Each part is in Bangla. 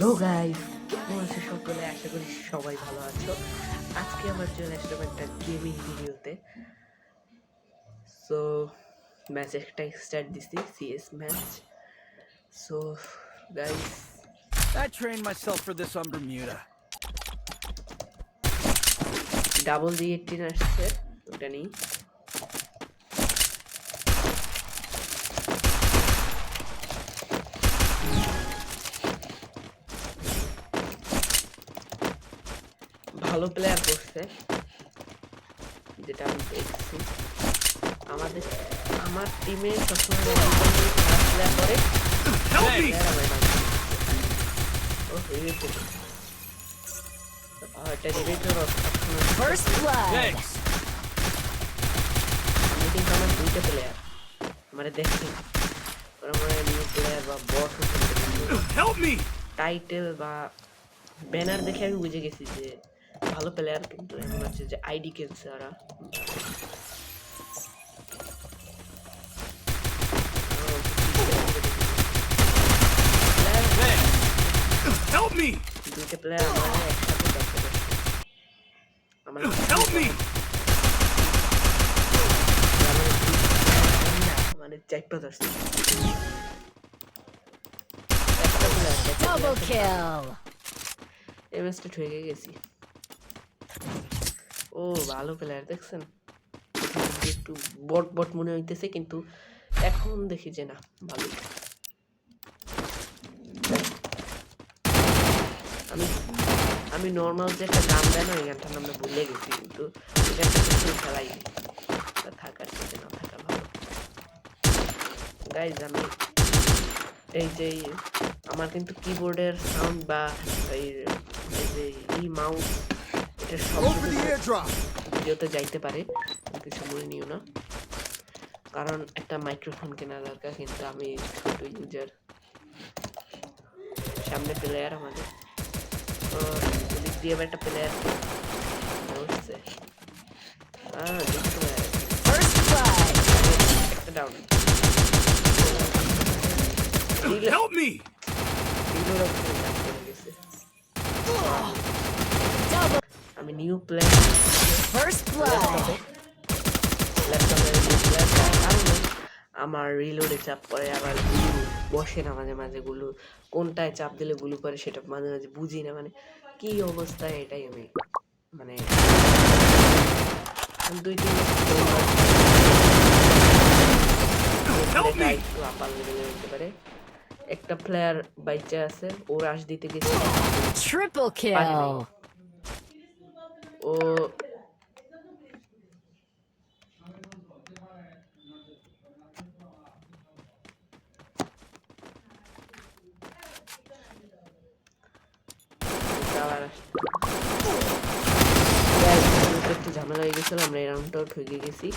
হ্যালো গাইস কেমন আছো সকলে? আশা করি সবাই ভালো আছো। আজকে আমার চলে আসলাম একটা গেমিং ভিডিওতে সো ম্যাচ একটা স্টার্ট দিছি C S match so guys I trained myself for this on Bermuda. Double G eighteen আসছে ওটা নেই। ভালো প্লেয়ার করছে যেটা আমি দেখছি। আমাদের আমার টিমে সবসময় খারাপ প্লেয়ার করে এটা আমি কিন্তু আমার দুইটা প্লেয়ার মানে দেখছি ওরা মানে নিউ প্লেয়ার বা me! টাইটেল বা ব্যানার দেখে আমি বুঝে গেছি যে ভালো প্লেয়ার কিন্তু এমন আছে যে আইডি কিনছে ওরা Thanks. Help me! দুইটা প্লেয়ার আমার একসাথে দেখতে পাচ্ছি আমার Help me! মানে চাইপা ধরছে Double kill. এই ম্যাচটা ঠকে গেছি ও, ভালো প্লেয়ার দেখছেন? একটু বট বট মনে হইতেছে, কিন্তু এখন দেখি যে না, ভালো। আমি আমি নর্মাল যে একটা গান দেয় না ওই গানটার নামে ভুলে গেছি, কিন্তু খেলাই থাকার সাথে না থাকা ভালো। গাইজ আমি এই যে আমার কিন্তু কিবোর্ডের সাউন্ড বা এই এই যে ই মাউস airdrop! ভিডিওতে যাইতে পারে কিছু মনে নিও না। কারণ একটা মাইক্রোফোন কেনা দরকার কিন্তু আমি ছোট ইউজার সামনে প্লেয়ার আমাদের। তো এদিক দিয়ে একটা প্লেয়ার বসছে. একটা ডাউন Help me! আমি নিউ প্লেয়ার First blood. আমার রিলোডে চাপ পড়ে আবার গুলু বসে না মাঝে মাঝে গুলু কোনটায় চাপ দিলে গুলু করে সেটা মাঝে মাঝে বুঝি না মানে কি অবস্থায় এটাই আমি মানে আমি দুই তিন! একটু আপার লেভেলে হতে পারে। একটা প্লেয়ার বাইচা আছে ও রাশ দিতে গেছে Triple kill. ও একটু ঝামেলা হয়ে গেছিল, আমরা এই রাউন্ডটাও ঠকে গেছি।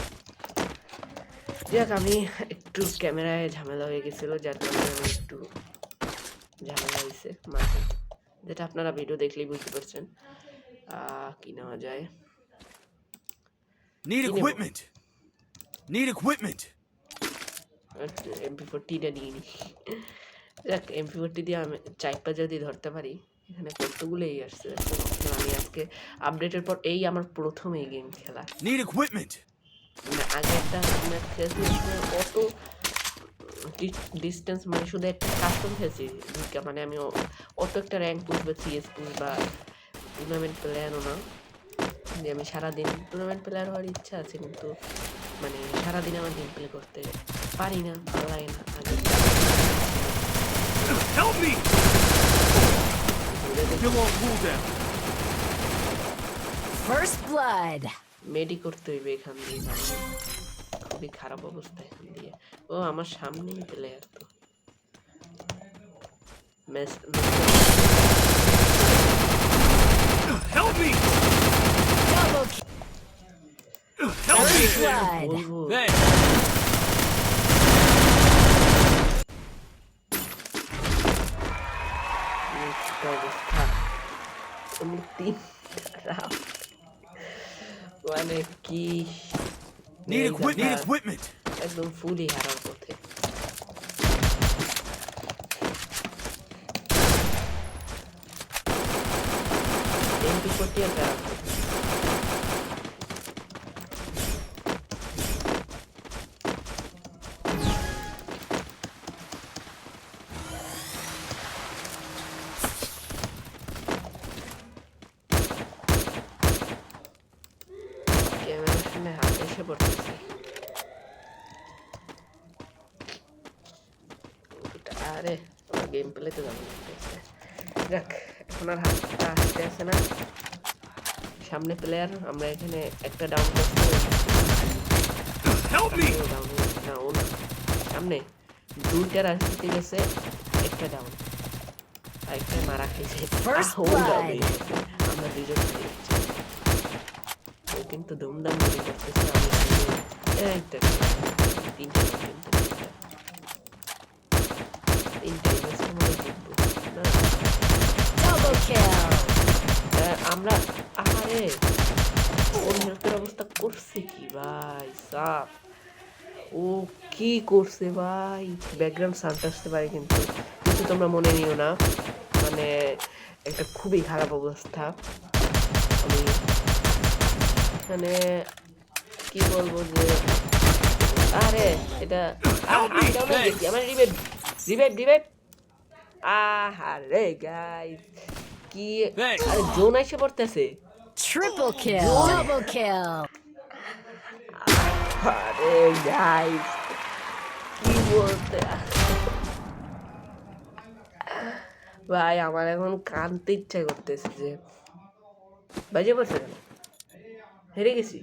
যাক, আমি একটু ক্যামেরায় ঝামেলা হয়ে গেছিল, যার কারণে একটু ঝামেলা হয়েছে মাঝে। যেটা আপনারা ভিডিও দেখলেই বুঝতে পারছেন। কি নেওয়া যায় Need equipment! Need equipment! M P ফোরটিটা নিয়ে নি যাক এমপি ফোরটি দিয়ে আমি চাইপা যদি ধরতে পারি এখানে কতগুলোই আসছে আমি আজকে আপডেটের পর এই আমার প্রথম এই গেম খেলা Need equipment! মানে আগে একটা ম্যাচ খেলছি অত ডিস্টেন্স মানে শুধু একটা কাস্টম খেলছি মানে আমি অত একটা র্যাঙ্ক পুশ বা সিএস পুশ বা টুর্নামেন্ট প্লেয়ারও না যে আমি সারাদিন টুর্নামেন্ট প্লেয়ার হওয়ার ইচ্ছা আছে কিন্তু মানে সারাদিন আমার গেম প্লে করতে পারি না ভালো লাগে না আগে Help me! ঘুরে দেখি Still on cooldown. First blood. মেডি করতে হইবে এখান দিয়ে খুবই খারাপ অবস্থা এখান দিয়ে ও আমার সামনেই প্লেয়ার তো match Help me! Double kill. Help me! Blood. Need equipment! Need equipment! Mas não furei, M P forty আর কারা ক্যামেরার সামনে হাত এসে পড়তেছে আরে আমার গেম প্লে তো যাব যাক এখন আর হাতটা আসতে আসে না সামনে প্লেয়ার আমরা এখানে একটা ডাউন! ডাউন ও না সামনে দুইটার আসতে গেছে একটা ডাউন আরেকটা মারা খেয়েছে। আমরা দুজন কিন্তু ধুমধাম গুলি করতেছে একটা তিনটা তিনটা তিনটা। তিনটা ইভেন্টসের মধ্যে জিতবো না Double kill. আহ, আমরা আরে ওর হেলথের অবস্থা করছে কি ভাই? সাপ ও কি করছে ভাই? ব্যাকগ্রাউন্ড সাউন্ড আসতে পারে কিন্তু। কিছু তোমরা মনে নিও না। মানে একটা খুবই খারাপ অবস্থা। আমি মানে কি বলব যে আরে এটা আমার রিভাইভ রিভাইভ রিভাইভ আহারে গাইস কি আরে জোন এসে পড়তেছে। Triple kill. Double kill. আরে গাইস কি বলতে ভাই আমার এখন কানতে ইচ্ছা করতেছে যে বাজে পড়ছে কেন হেরে গেছি।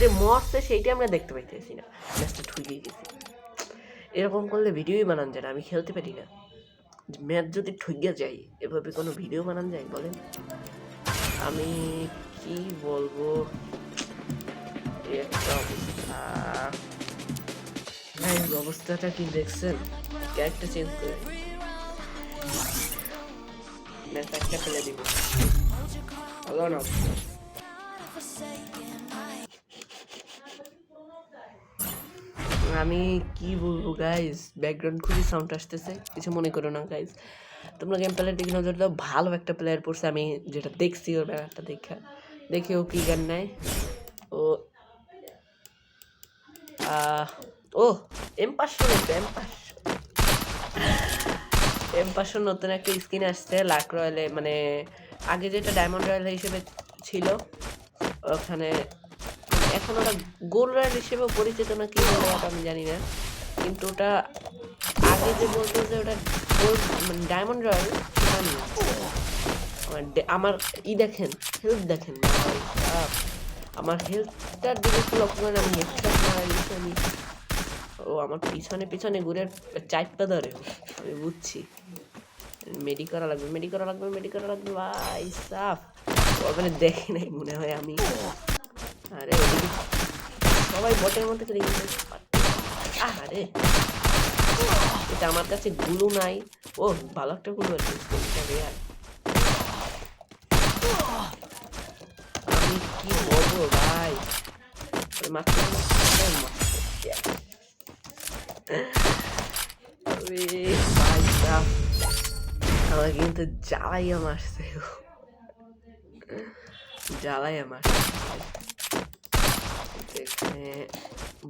যে মরছে সেইটা আমরা দেখতে পাইতেছি না। ম্যাচটা ঠুকে গেছি। এরকম করলে ভিডিওই বানান যায় না আমি খেলতে পারি না। ম্যাচ যদি ঠুকিয়া যাই এভাবে কোনো ভিডিও বানান যায় বলেন। আমি কি বলব? অবস্থাটা কি দেখছেন? ক্যারেক্টার চেঞ্জ করে ফেলে দিব। ভালো না আমি কি বলব গাইস ব্যাকগ্রাউন্ড খুবই সাউন্ড আসতেছে, কিছু মনে করো না গাইস তোমরা গেম প্লেয়ার দিকে নজর দাও, ভালো একটা প্লেয়ার পড়ছে, আমি যেটা দেখছি ওর ব্যাপারটা দেখা। দেখি ও কি গান নেয়। ও ও এম পাঁচশো এম পাঁচশো। এম পাঁচশো নতুন একটা স্কিন আসছে লাক রয়্যালে মানে আগে যেটা ডায়মন্ড রয়্যাল হিসেবে ছিল, ওখানে এখন ওটা গোল রয়্যাল হিসেবে পরিচিত না কি বলে আমি জানি না। কিন্তু ওটা আগে যে বলতো যে ওটা গোল্ড মানে ডায়মন্ড রয়্যাল আমার ই দেখেন হেলথ দেখেন আমার হেলথটার দিকে লক্ষ্য করেন, আমি হেডশট মারা গেছি আমি ও আমার পিছনে পিছনে ঘুরে চাইপটা ধরে। আমি বুঝছি। মেডি করা লাগবে, মেডি করা লাগবে, মেডি করা লাগবে। ভাই, সাফ। ওখানে দেখে নাই মনে হয় আমি। আরে সবাই বটের মধ্যে করে আরে এটা আমার কাছে গুলো নাই। ও ভালো একটা গুলো আছে। আমি কি বলব ভাই? আরে। আরে সাহ, আমার কিন্তু জ্বালাইয়া মারছে। জ্বালাইয়া মারছে। এখানে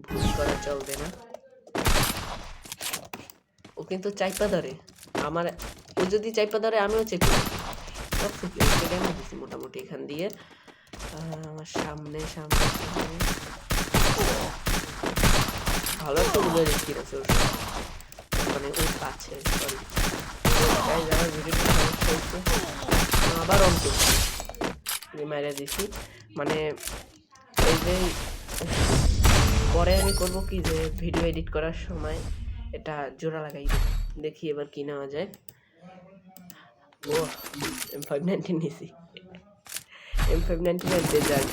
ভুল করা চলবে না ও কিন্তু চাইপা ধরে আমার ও যদি চাইপা ধরে আমিও চেপে। সব মোটামুটি এখান দিয়ে আমার সামনে সামনে সামনে। ভালো একটা উদয় দেখি আছে ওর। মানে ওর কাছে সরি আবার অন করছি মাইরা দিছি মানে এই যে পরে আমি করব কি যে ভিডিও এডিট করার সময় এটা জোড়া লাগাই, দেখি এবার কি নেওয়া যায়। ও এম ফাইভ নাইনটিন নিয়েছি এম ফাইভ নাইনটিনের ডেজার্ট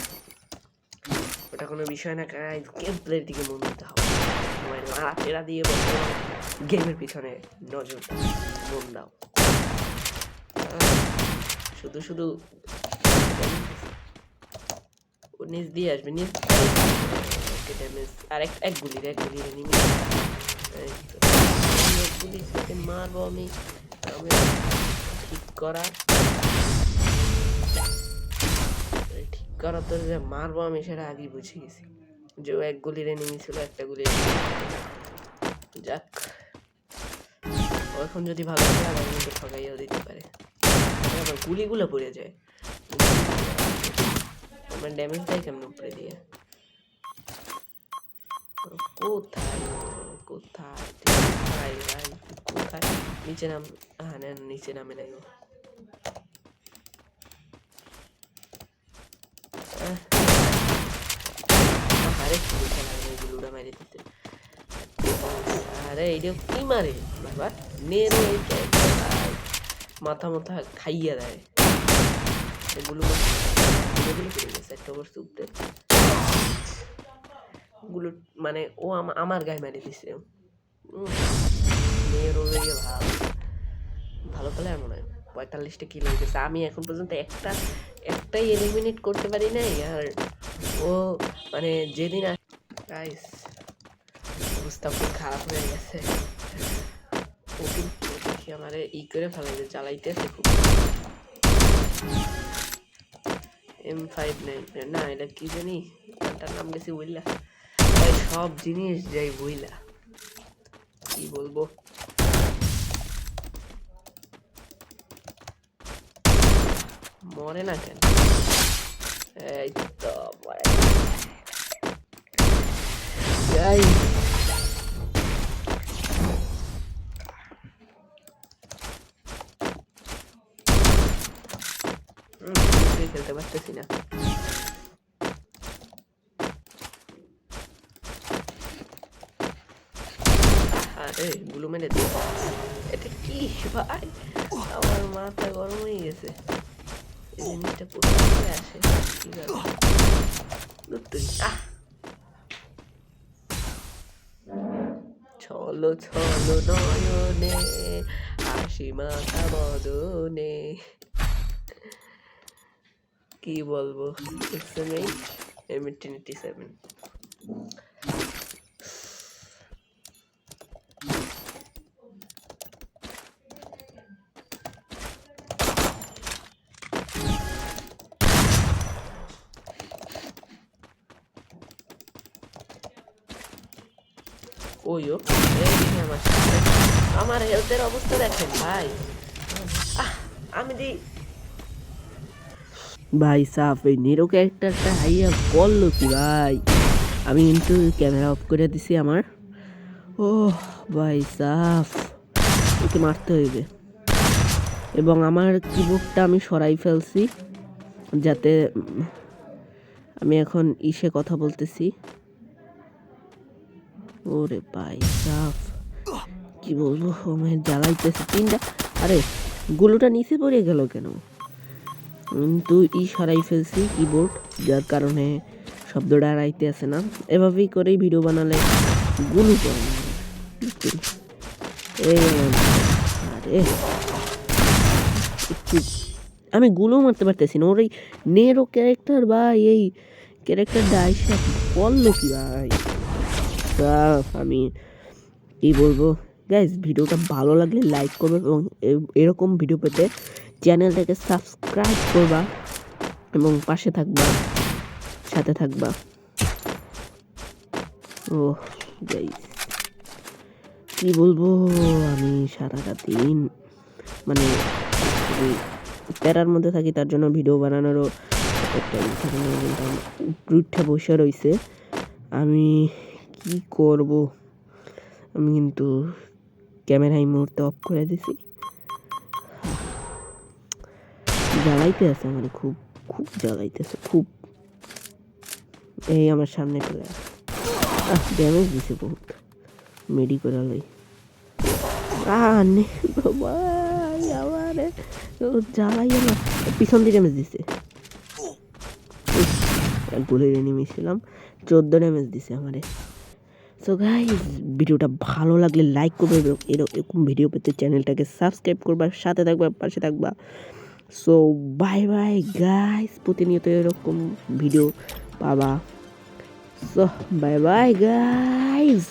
ওটা কোনো বিষয় না কাজ গেম প্লের দিকে মন দিতে হবে। টেরা দিয়ে গেমের পিছনে নজর মন দাও। শুধু শুধু নিচ দিয়ে আসবে নিচ ড্যামেজ আর এক এক গুলির এক গুলির এনিমি এক গুলি মারবো আমি ঠিক করা ঠিক করা তো যে মারবো আমি সেটা আগেই বুঝে গেছি যে এক গুলি এনিমি ছিল একটা গুলি যাক এখন যদি ভালো লাগে আমার কিন্তু ঠকাইয়াও দিতে পারে আবার গুলিগুলো পড়ে যায় আমার ড্যামেজ দেয় কেমন উপরে দিয়ে কোথায়? কোথায় কোথায় নিচে নাম হ্যাঁ নিচে নামে নাই ও। আরে খেলা গুলুটা মেরে দিতে আরে এইটা কি মারে বাবা এই মাথা মাথা খাইয়া দেয় এগুলো এগুলো করে গেছে একটা ওভার সুপতে গুলো মানে ও আমা- আমার গায়ে মেরে দিছে। নেরো লেগে ভালো ভালো খেলে এমন হয় পঁয়তাল্লিশটা কিলো হয়ে গেছে। আমি এখন পর্যন্ত একটা, একটাই এলিমিনেট করতে পারি নাই। আর ও মানে যেদিন গাইস অবস্থা খুব খারাপ হয়ে গেছে। ও কিন্তু আমার ই করে ফেলাইছে চালাইতেছে খুব। এম ফাইভ নাইন না, এটা কি জানি? তার নাম গেছি বুঝলা সব জিনিস যাই বুঝলা কি বলব? মরে না কেন? এই তো, মরে যাই। খেলতে পারতেছি না। আরে গুলো মেরে দে। এটা কি ভাই? আমার মাথা গরম হয়ে গেছে। এই জিনিসটা কোথায় আসে। কি ব্যাপার? দূর থেকে, আহ! ছলো ছলো নয়নে হাসি মাথা বদনে। কি বলব? আমার। হেলথের অবস্থা দেখেন ভাই। আমি দি ভাই, সাফ, এই নিরো ক্যারেক্টারটা হাইয়া বলল কি ভাই? আমি কিন্তু ক্যামেরা অফ করে দিছি আমার। ও ভাই, সাফ ওকে মারতে হইবে। এবং আমার কিবোর্ডটা আমি সরাই ফেলছি, যাতে আমি এখন ইসে কথা বলতেছি। ওরে ভাই, সাফ, কি বলব জ্বালাইতেছে। তিনটা, আরে, গুলোটা নিচে পড়ে গেল কেন? কিন্তু ই সারাই ফেলছি কিবোর্ড যার কারণে শব্দটা আর আইতে আসে না। এভাবেই করেই ভিডিও বানালে গুলো আমি গুলো মারতে পারতেছি না। ওর এই নেরো ক্যারেক্টার বা এই ক্যারেক্টার ডাইসা বলল কি ভাই? সাফ আমি কি বলব? গাইজ ভিডিওটা ভালো লাগলে লাইক করবে এবং এরকম ভিডিও পেতে চ্যানেলটাকে সাবস্ক্রাইব করবা এবং পাশে থাকবা, সাথে থাকবা। ও গাইজ কি বলব? আমি সারাটা দিন মানে প্যারার মধ্যে থাকি, তার জন্য ভিডিও বানানোরও একটা উঠে বসে রয়েছে আমি কি করব? আমি কিন্তু ক্যামেরা এই মুহূর্তে অফ করে দিছি। জ্বালাইতে আছে মানে খুব খুব জ্বালাইতেছে, খুব। এই আমার সামনে চলে আহ ড্যামেজ দিছে বহুত। মেডি পিছন দিয়ে ড্যামেজ দিছে। গোলের এনিমি ছিলাম চোদ্দ ড্যামেজ দিছে আমারে। সো গাইজ ভিডিওটা ভালো লাগলে লাইক করবে এরকম ভিডিও পেতে চ্যানেলটাকে সাবস্ক্রাইব করবা, সাথে থাকবা, পাশে থাকবা। সো বাই বাই গাইস প্রতিনিয়ত এরকম ভিডিও পাবা। So bye bye guys